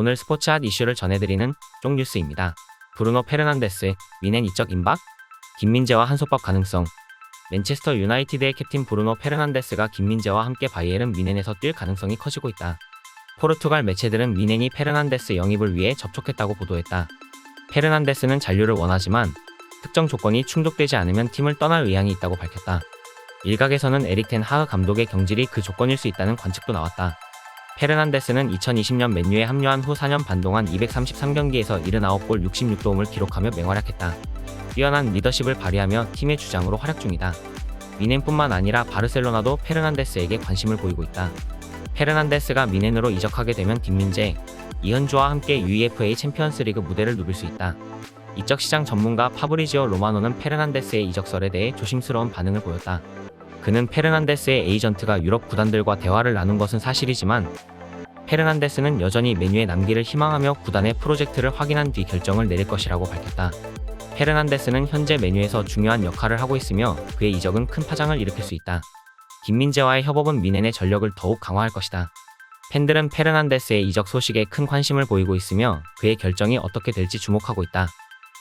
오늘 스포츠 핫 이슈를 전해드리는 쪽뉴스입니다. 브루노 페르난데스, 미넨 이적 임박? 김민재와 한소법 가능성 맨체스터 유나이티드의 캡틴 브루노 페르난데스가 김민재와 함께 바이에른 미넨에서 뛸 가능성이 커지고 있다. 포르투갈 매체들은 미넨이 페르난데스 영입을 위해 접촉했다고 보도했다. 페르난데스는 잔류를 원하지만 특정 조건이 충족되지 않으면 팀을 떠날 의향이 있다고 밝혔다. 일각에서는 에릭 텐 하흐 감독의 경질이 그 조건일 수 있다는 관측도 나왔다. 페르난데스는 2020년 맨유에 합류한 후 4년 반 동안 233경기에서 79골 66도움을 기록하며 맹활약했다. 뛰어난 리더십을 발휘하며 팀의 주장으로 활약 중이다. 미넨뿐만 아니라 바르셀로나도 페르난데스에게 관심을 보이고 있다. 페르난데스가 미넨으로 이적하게 되면 김민재, 이현주와 함께 UEFA 챔피언스리그 무대를 누빌 수 있다. 이적 시장 전문가 파브리지오 로마노는 페르난데스의 이적설에 대해 조심스러운 반응을 보였다. 그는 페르난데스의 에이전트가 유럽 구단들과 대화를 나눈 것은 사실이지만 페르난데스는 여전히 메뉴에 남기를 희망하며 구단의 프로젝트를 확인한 뒤 결정을 내릴 것이라고 밝혔다. 페르난데스는 현재 메뉴에서 중요한 역할을 하고 있으며 그의 이적은 큰 파장을 일으킬 수 있다. 김민재와의 협업은 미넨의 전력을 더욱 강화할 것이다. 팬들은 페르난데스의 이적 소식에 큰 관심을 보이고 있으며 그의 결정이 어떻게 될지 주목하고 있다.